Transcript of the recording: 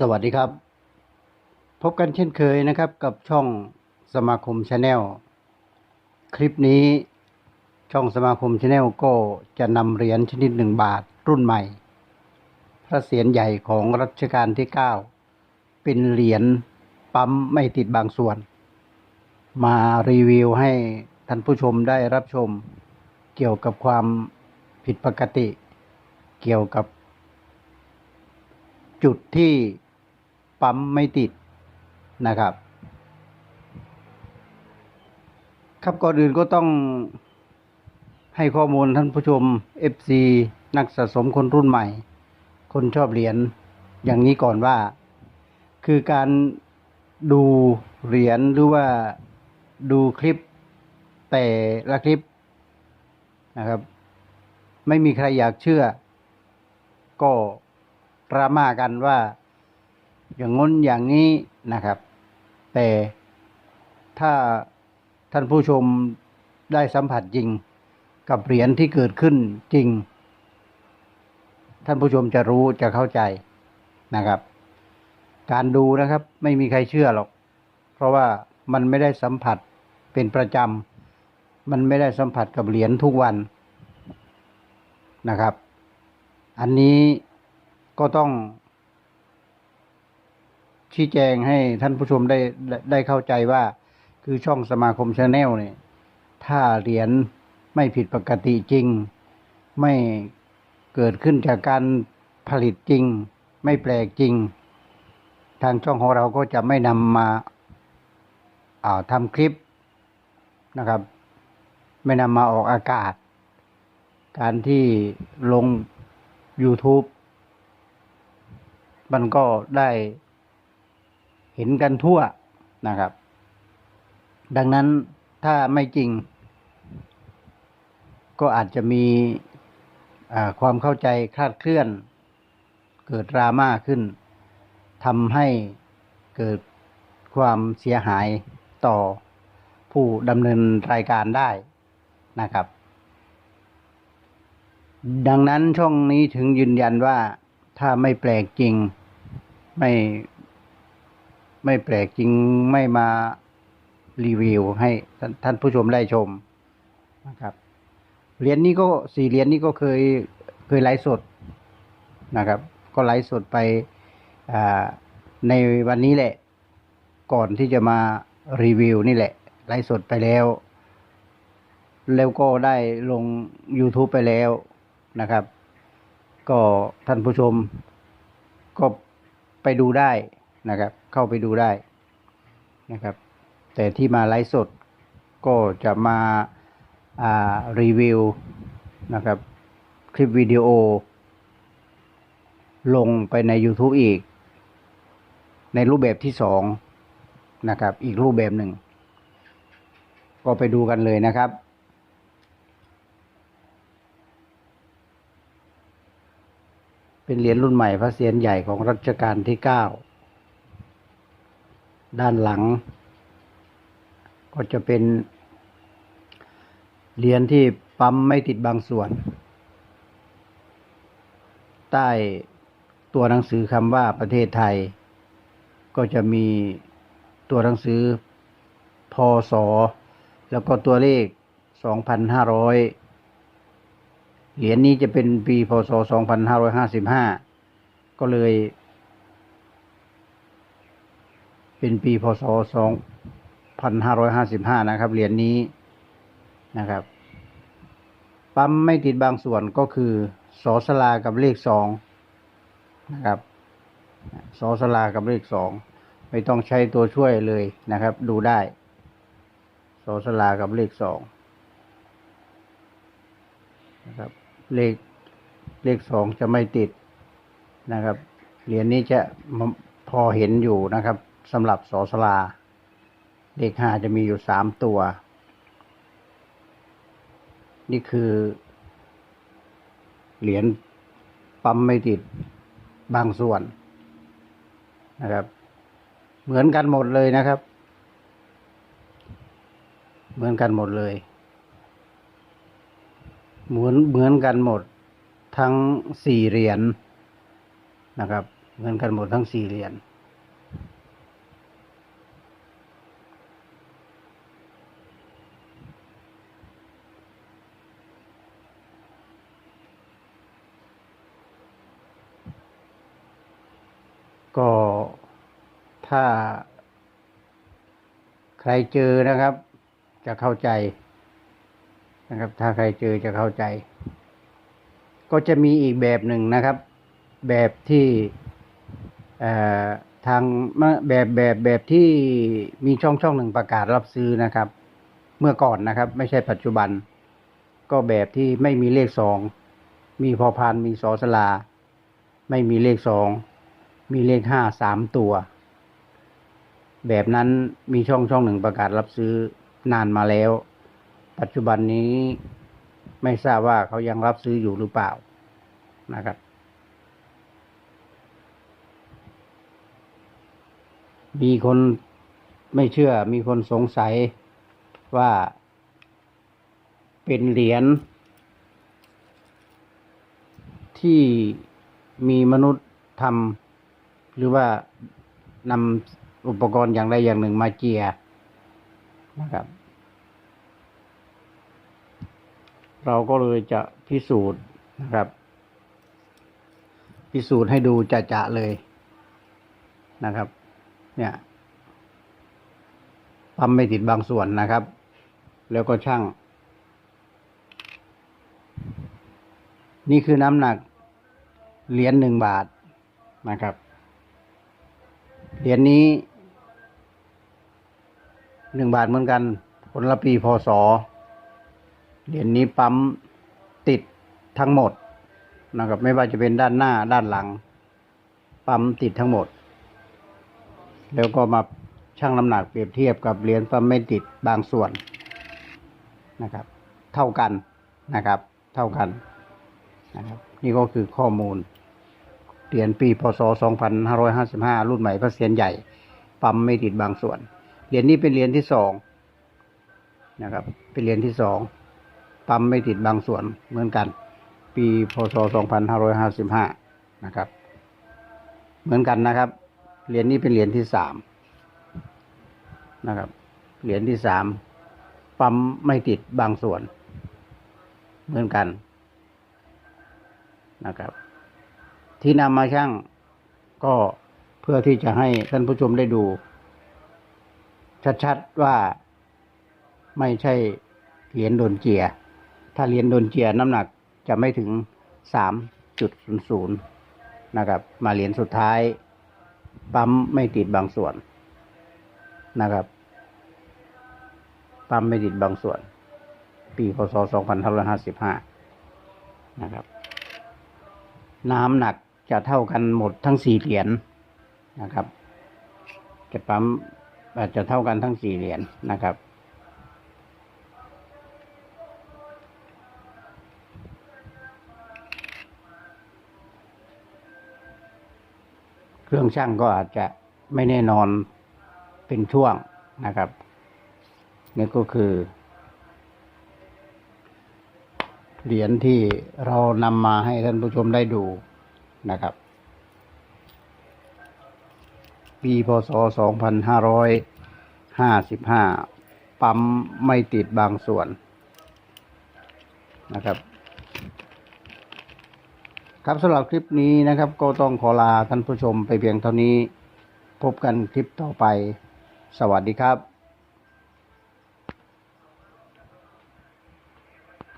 สวัสดีครับ พบกันเช่นเคยนะครับกับช่องสมาคมชาแนลคลิปนี้ช่องสมาคมชาแนลก็จะนำเหรียญชนิดหนึ่งบาทรุ่นใหม่ พระเศียรใหญ่ของรัชกาลที่ 9 เป็นเหรียญปั๊มไม่ติดบางส่วน มารีวิวให้ท่านผู้ชมได้รับชมเกี่ยวกับความผิดปกติ เกี่ยวกับจุดที่ ปั๊มไม่ติดนะครับ ครับก่อนอื่นก็ต้องให้ข้อมูลท่านผู้ชม FC นักสะสมคนรุ่นใหม่ คนชอบเหรียญอย่างนี้ก่อนว่า คือการดูเหรียญหรือว่าดูคลิปแต่ละคลิปนะครับ ไม่มีใครอยากเชื่อ ก็ดราม่ากันว่า อย่างง้นอย่างนี้นะครับ แต่ถ้าท่านผู้ชมได้สัมผัสจริง กับเหรียญที่เกิดขึ้นจริง ท่านผู้ชมจะรู้จะเข้าใจนะครับ การดูนะครับไม่มีใครเชื่อหรอก เพราะว่ามันไม่ได้สัมผัสเป็นประจำมันไม่ได้สัมผัสกับเหรียญทุกวันนะครับ อันนี้ก็ต้อง ชี้แจงให้ท่านผู้ชมได้ได้เข้าใจว่า คือช่องสมาคมชาแนลเนี่ย ถ้าเหรียญไม่ผิดปกติจริง ไม่เกิดขึ้นจากการผลิตจริง ไม่แปลกจริง ทางช่องของเราก็จะไม่นำมาอาทำคลิปนะครับ ไม่นำมาออกอากาศ การที่ลง YouTube มันก็ได้ เห็นกันทั่วนะครับ ดังนั้นถ้าไม่จริง ก็อาจจะมีความเข้าใจคลาดเคลื่อน เกิดดราม่าขึ้นทำให้เกิดความเสียหายต่อผู้ดำเนินรายการได้นะครับ ดังนั้นช่องนี้ถึงยืนยันว่าถ้าไม่แปลกจริง ไม่ ไม่แปลกจริงไม่มารีวิวให้ท่านท่านผู้ชมได้ชมนะครับเหรียญนี้ก็สี่เหรียญนี้ก็เคยเคยไลฟ์สดนะครับ ก็ไลฟ์สดไปในวันนี้แหละ ก่อนที่จะมารีวิวนี่แหละ ไลฟ์สดไปแล้ว แล้วก็ได้ลง YouTube ไปแล้วนะครับ ก็ท่านผู้ชมก็ไปดูได้ นะครับ เข้าไปดูได้นะครับ แต่ที่มาไลฟ์สดก็จะมาารีวิวนะครับ คลิปวิดีโอ ลงไปใน YouTube อีก ในรูปแบบที่สองนะครับ อีกรูปแบบหนึ่ง ก็ไปดูกันเลยนะครับเป็นเหรียญรุ่นใหม่พระเศียรใหญ่ของรัชกาลที่เก้า ด้านหลัง ก็จะเป็นเหรียญที่ปั๊มไม่ติดบางส่วน ใต้ตัวหนังสือคำว่าประเทศไทย ก็จะมีตัวหนังสือพศแล้วก็ตัวเลข 2,500 เหรียญนี้จะเป็นปีพศ 2555 ก็เลย เป็นปีพศ 2555 นะครับ เหรียญนี้นะครับ ปั๊มไม่ติดบางส่วนก็คือสอสลากับเลขสองนะครับสอสลากับเลขสองไม่ต้องใช้ตัวช่วยเลยนะครับ ดูได้สอสลากับเลขสองนะครับเลขเลขสองจะไม่ติดนะครับ เหรียญนี้จะพอเห็นอยู่นะครับ สำหรับสอสลา เลขห้าจะมีอยู่สามตัว นี่คือ เหรียญปั๊มไม่ติดบางส่วนนะครับ เหมือนกันหมดเลยนะครับ เหมือนกันหมดเลย เหมือนเหมือนกันหมดทั้งสี่เหรียญนะครับ เหมือนกันหมดทั้งสี่เหรียญ ก็ถ้าใครเจอนะครับ จะเข้าใจนะครับ ถ้าใครเจอจะเข้าใจ ก็จะมีอีกแบบหนึ่งนะครับ แบบที่ทางแบบแบบแบบที่มีช่องช่องหนึ่งประกาศรับซื้อนะครับ เมื่อก่อนนะครับ ไม่ใช่ปัจจุบัน ก็แบบที่ไม่มีเลขสองมีพอพานมีสอสลา ไม่มีเลขสอง มีเลขห้าสามตัว แบบนั้นมีช่องช่องหนึ่งประกาศรับซื้อนานมาแล้ว ปัจจุบันนี้ไม่ทราบว่าเขายังรับซื้ออยู่หรือเปล่านะครับ มีคนไม่เชื่อมีคนสงสัยว่าเป็นเหรียญที่มีมนุษย์ทำ หรือว่านำอุปกรณ์อย่างใดอย่างหนึ่งมาเจียนะครับ เราก็เลยจะพิสูจน์นะครับ พิสูจน์ให้ดูจะๆเลยนะครับ เนี่ยปั๊มไม่ติดบางส่วนนะครับ แล้วก็ช่าง นี่คือน้ำหนักเหรียญหนึ่งบาทนะครับ เหรียญนี้หนึ่งบาทเหมือนกันผลละปีพศเหรียญนี้ปั๊มติดทั้งหมดนะครับไม่ว่าจะเป็นด้านหน้าด้านหลัง ปั๊มติดทั้งหมด แล้วก็มาชั่งน้ำหนักเปรียบเทียบกับเหรียญปั๊มไม่ติดบางส่วนนะครับ เท่ากันนะครับ เท่ากันนะครับ นี่ก็คือข้อมูล เหรียญปีพศ 2555 รุ่นใหม่พระเศียรใหญ่ ปั๊มไม่ติดบางส่วน เหรียญนี้เป็นเหรียญที่สองนะครับ เป็นเหรียญที่สอง ปั๊มไม่ติดบางส่วนเหมือนกัน ปีพศ 2555 นะครับ เหมือนกันนะครับ เหรียญนี้เป็นเหรียญที่สามนะครับ เหรียญที่สาม ปั๊มไม่ติดบางส่วน เหมือนกันนะครับ ที่นำมาช่างก็เพื่อที่จะให้ท่านผู้ชมได้ดู ชัดๆว่าไม่ใช่เหรียญโดนเจีย ถ้าเหรียญโดนเจียน้ำหนักจะไม่ถึงสามจุดศูนย์ศูนย์นะครับ มาเหรียญสุดท้าย ปั๊มไม่ติดบางส่วนนะครับ ปั๊มไม่ติดบางส่วน ปีพศสองพันห้าร้อยห้าสิบห้านะครับ น้ำหนัก จะเท่ากันหมดทั้งสี่เหรียญนะครับ จะปั๊มอาจจะเท่ากันทั้งสี่เหรียญนะครับ เครื่องช่างก็อาจจะไม่แน่นอนเป็นช่วงนะครับนี่ก็คือ เหรียญที่เรานำมาให้ท่านผู้ชมได้ดู นะครับ ปีพศ 2555 ปั๊มไม่ติดบางส่วนนะครับ ครับสำหรับคลิปนี้นะครับ ก็ต้องขอลาท่านผู้ชมไปเพียงเท่านี้ พบกันคลิปต่อไป สวัสดีครับ